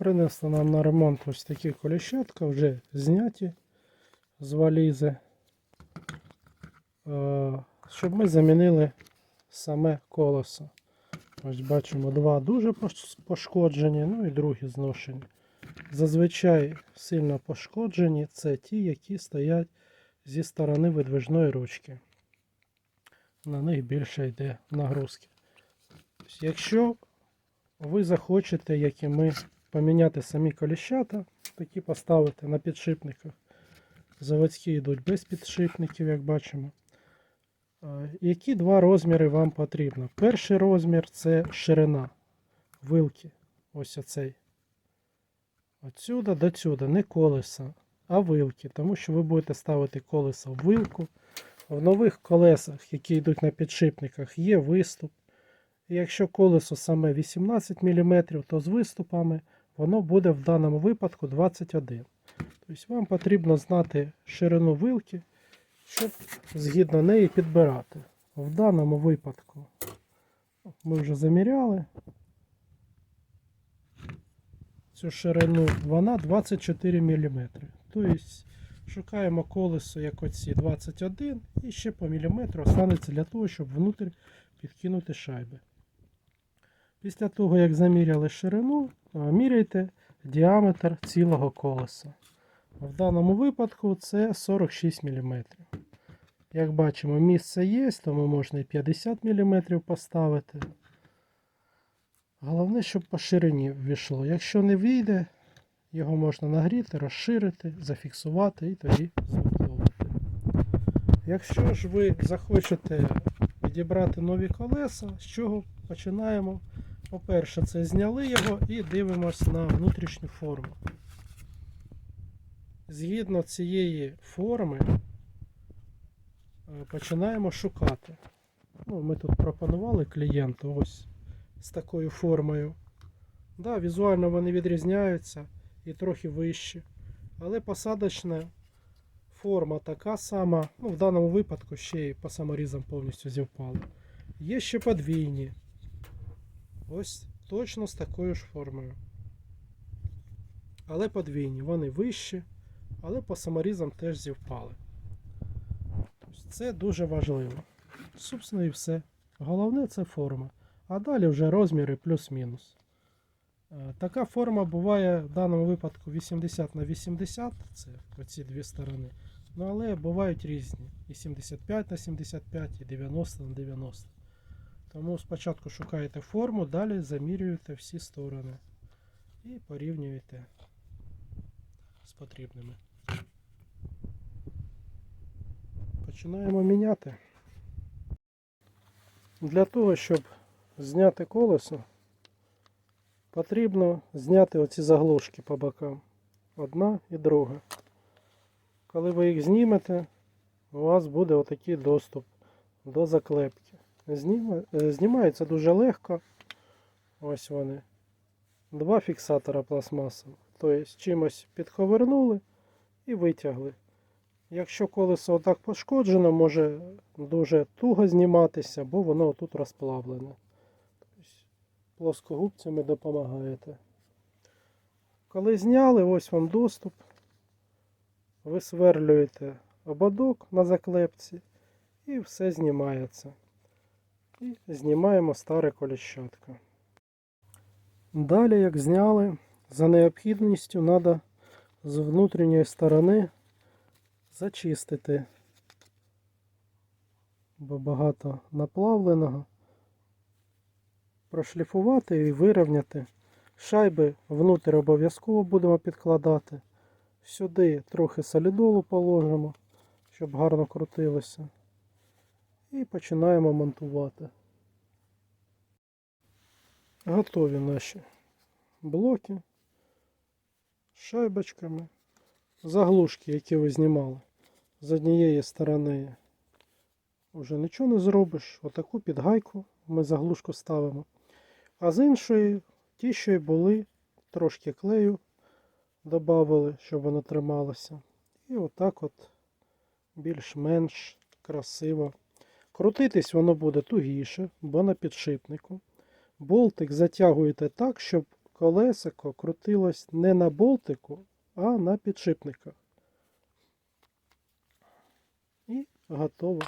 Принесли нам на ремонт ось такі коліщатка, вже зняті з валізи, Е, щоб ми замінили саме колесо. Ось бачимо два дуже пошкоджені, ну і другі зношені. Зазвичай сильно пошкоджені це ті, які стоять зі сторони видвижної ручки. На них більше йде нагрузки. Якщо ви захочете, як і ми, поміняти самі коліщата, такі поставити на підшипниках. Заводські йдуть без підшипників, як бачимо. Які два розміри вам потрібно? Перший розмір це ширина вилки. Ось оцей. Отсюда до сюди, не колеса, а вилки. Тому що ви будете ставити колесо в вилку. В нових колесах, які йдуть на підшипниках, є виступ. Якщо колесо саме 18 мм, то з виступами воно буде в даному випадку 21. Тобто вам потрібно знати ширину вилки, щоб згідно неї підбирати. В даному випадку ми вже заміряли цю ширину, вона 24 мм. Тобто шукаємо колесо як оці 21 і ще по міліметру останеться для того, щоб внутрі підкинути шайби. Після того, як заміряли ширину, міряйте діаметр цілого колеса. В даному випадку це 46 мм. Як бачимо, місце є, тому можна і 50 мм поставити. Головне, щоб по ширині ввійшло. Якщо не вийде, його можна нагріти, розширити, зафіксувати і тоді змонтовувати. Якщо ж ви захочете підібрати нові колеса, з чого починаємо? По-перше, це зняли його і дивимось на внутрішню форму. Згідно цієї форми е, починаємо шукати. Ну, ми тут пропонували клієнту ось з такою формою. Да, візуально вони відрізняються і трохи вищі. Але посадочна форма така сама. Ну, в даному випадку ще й по саморізам повністю зівпало. Є ще подвійні. Ось точно з такою ж формою. Але подвійні, вони вищі, але по саморізам теж зівпали. Це дуже важливо. Собственно, і все. Головне це форма. А далі вже розміри плюс-мінус. Е, Така форма буває в даному випадку 80 на 80, це оці дві сторони. Ну але бувають різні. І 75 на 75, і 90 на 90. Тому спочатку шукаєте форму, далі замірюєте всі сторони і порівнюєте з потрібними. Починаємо міняти. Для того, щоб зняти колесо, потрібно зняти оці заглушки по бокам. Одна і друга. Коли ви їх знімете, у вас буде отакий доступ до заклепки. Зніма... е, Знімається дуже легко. Ось вони. Два фіксатора пластмасових. Тобто чимось підховернули і витягли. Якщо колесо отак пошкоджено, може дуже туго зніматися, бо воно тут розплавлене. Тобто плоскогубцями допомагаєте. Коли зняли, ось вам доступ. Ви сверлюєте ободок на заклепці і все знімається. І знімаємо старе коліщатко. Далі, як зняли, за необхідністю треба з внутрішньої сторони зачистити, бо багато наплавленого, прошліфувати і вирівняти. Шайби внутрі обов'язково будемо підкладати. Сюди трохи солідолу положимо, щоб гарно крутилося. І починаємо монтувати. Готові наші блоки шайбочками. Заглушки, які ви знімали. З однієї сторони вже нічого не зробиш. Отаку підгайку ми заглушку ставимо. А з іншої, ті, що й були, трошки клею додали, щоб воно трималося. І отак от більш-менш красиво. Крутитись воно буде тугіше, бо на підшипнику. Болтик затягуєте так, щоб колесико крутилось не на болтику, а на підшипниках. І готово.